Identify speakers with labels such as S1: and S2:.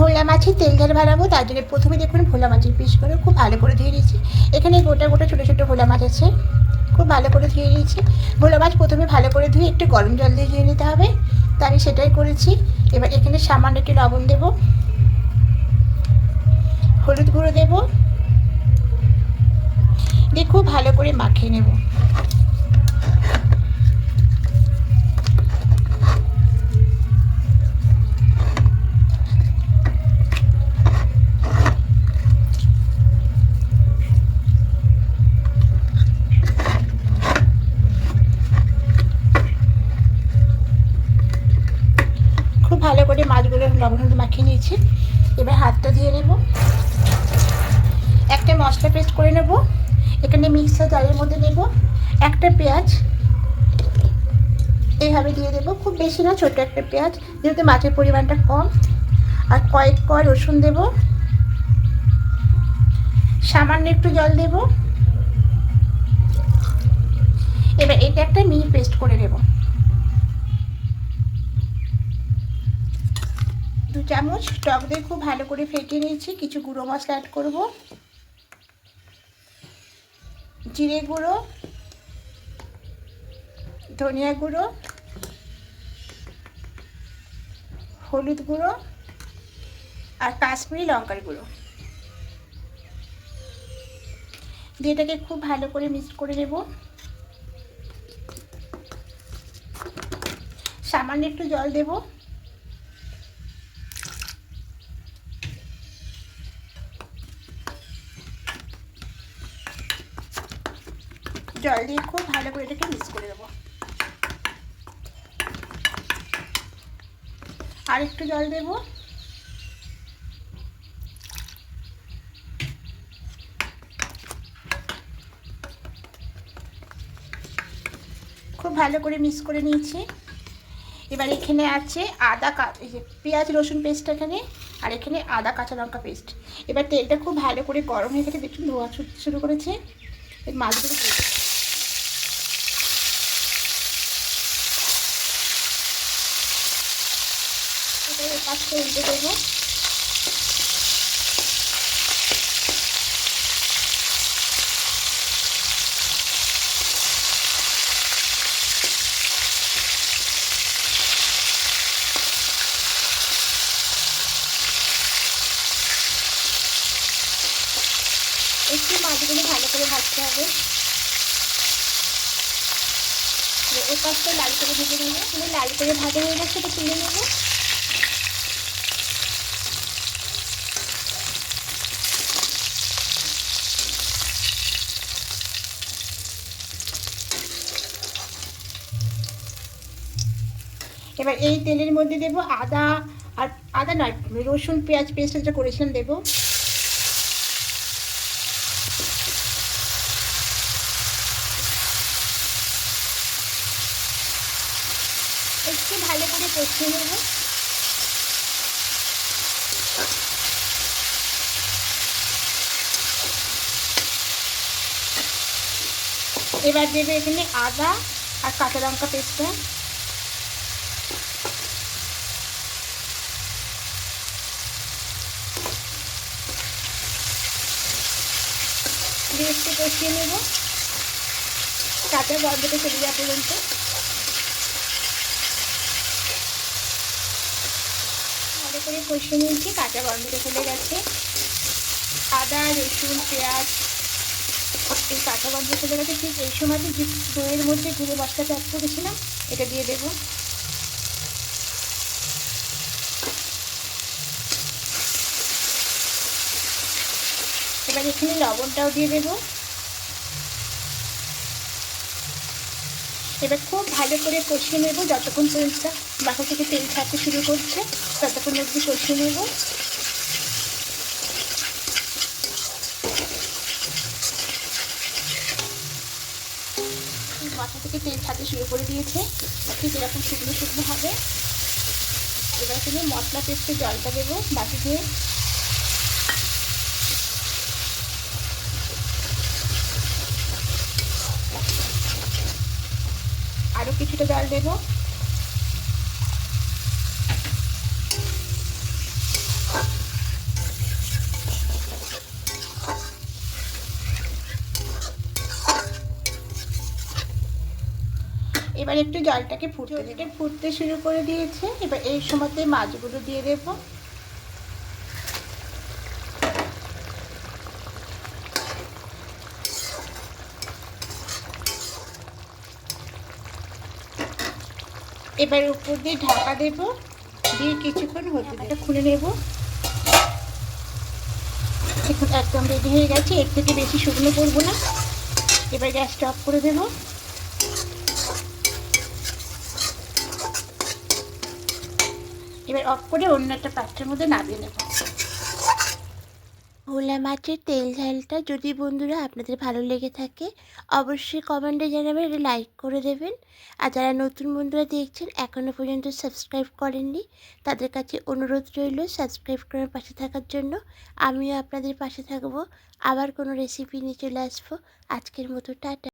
S1: ভোলা মাছের তেল ঝাল বানাবো তার জন্য প্রথমে দেখুন ভোলা মাছের পিস করে খুব ভালো করে ধুয়ে নিয়েছি। এখানে গোটা গোটা ছোটো ছোটো ভোলা মাছ আছে, খুব ভালো করে ধুয়ে নিয়েছি। ভোলা মাছ প্রথমে ভালো করে ধুয়ে একটু গরম জল দিয়ে ধুয়ে নিতে হবে, তা আমি সেটাই করেছি। এবার এখানে সামান্য একটু লবণ দেবো, হলুদ গুঁড়ো দেবো, দিয়ে খুব ভালো করে মাখিয়ে নেব। নিয়েছি এবার হাতটা দিয়ে নেব। একটা মশলা পেস্ট করে নেব। এখানে মিক্সার জারের মধ্যে নেব। একটা পেঁয়াজ। এইভাবে দিয়ে দেবো। খুব বেশি না, ছোট একটা পেঁয়াজ। যেহেতু মাছের পরিমাণটা কম। আর কয়েক কয় রসুন দেব। সামান্য একটু জল দেব। এবার এটা একটা মিহি পেস্ট করে নেব দু চামচ টক দিয়ে খুব ভালো করে ফেটে নিয়েছি। কিছু গুঁড়ো মশলা অ্যাড করব। জিরে গুঁড়ো, ধনিয়া গুঁড়ো, হলুদ গুঁড়ো আর কাশ্মীরি লঙ্কার গুঁড়ো। দিয়ে এটাকে খুব ভালো করে মিক্স করে নেব। সামান্য একটু জল দেবো। জল দিয়ে খুব ভালো করে এটাকে মিক্স করে দেবো আর একটু জল দেব। খুব ভালো করে মিক্স করে নিয়েছি। এবার এখানে আছে আদা পেঁয়াজ, রসুন পেস্ট এখানে, আর এখানে আদা কাঁচা লঙ্কা পেস্ট এবার তেলটা খুব ভালো করে গরম হয়ে গেছে, দেখুন ধোয়া শুরু করেছে। মাছগুলো পাশটা উল্টে একটু মাছগুলো ভালো করে ভাজতে হবে। এ পাশটা লাল করে ভেজে নেব। লাল করে ভাজা হয়ে গেছে তুলে নেব। এবার এই তেলের মধ্যে দেব আদা আর আদা নয়, রসুন, পেঁয়াজ পেস্ট যেটা করেছিলাম দেবো। একটু ভালো করে কষিয়ে নেব। এবার দেবে এখানে আদা আর কাঁচা লঙ্কা পেস্টটা দিয়ে একটু কষিয়ে নেব। কাঁচা গন্ধটা চলে যাওয়া পর্যন্ত। ভালো করে কষিয়ে নিয়েছি, কাঁচা গন্ধটা চলে গেছে। আদা, রসুন, পেঁয়াজ, এই কাঁচা গন্ধ চলে গেছে। ঠিক এই সময় যে দইয়ের মধ্যে গুঁড়ো মশলাটা অ্যাড করেছিলাম এটা দিয়ে দেবো। এবার এখানে লবণটাও দিয়ে দেবো। এবার খুব ভালো করে কষিয়ে নেব যতক্ষণ পর্যন্ত বাসা থেকে তেল ছাড়তে শুরু করছে, ততক্ষণ অবধি কষিয়ে নেব। বাসা থেকে তেল ছাড়তে শুরু করে দিয়েছে। ঠিক এরকম শুকনো শুকনো হবে। এবার এখানে মশলা পেস্টে জলটা দেবো বাটি দিয়ে টমেটো জল দেব। এবার একটু জলটাকে ফুটতে ফুটতে শুরু করে দিয়েছে। এবার এই সময়তে মাছগুলো দিয়ে দেবো। এবার উপর দিয়ে ঢাকা দেব, দিয়ে কিছুক্ষণ হতে এটা খুলে নেব। এখন একদম রেডি হয়ে গেছে, এর থেকে বেশি শুকনো করব না। এবার গ্যাসটা অফ করে দেব। এবার অফ করে অন্য একটা পাত্রের মধ্যে নামিয়ে নেব। ভোলা মাছের তেল ঝালটা যদি বন্ধুরা আপনাদের ভালো লেগে থাকে, অবশ্যই কমেন্টে জানাবেন, এটা লাইক করে দেবেন। আর যারা নতুন বন্ধুরা দেখছেন এখনও পর্যন্ত সাবস্ক্রাইব করেননি, তাদের কাছে অনুরোধ রইল সাবস্ক্রাইব করার পাশে থাকার জন্য। আমিও আপনাদের পাশে থাকব। আবার কোনো রেসিপি নিয়ে চলে আসব। আজকের মতো, টাটা।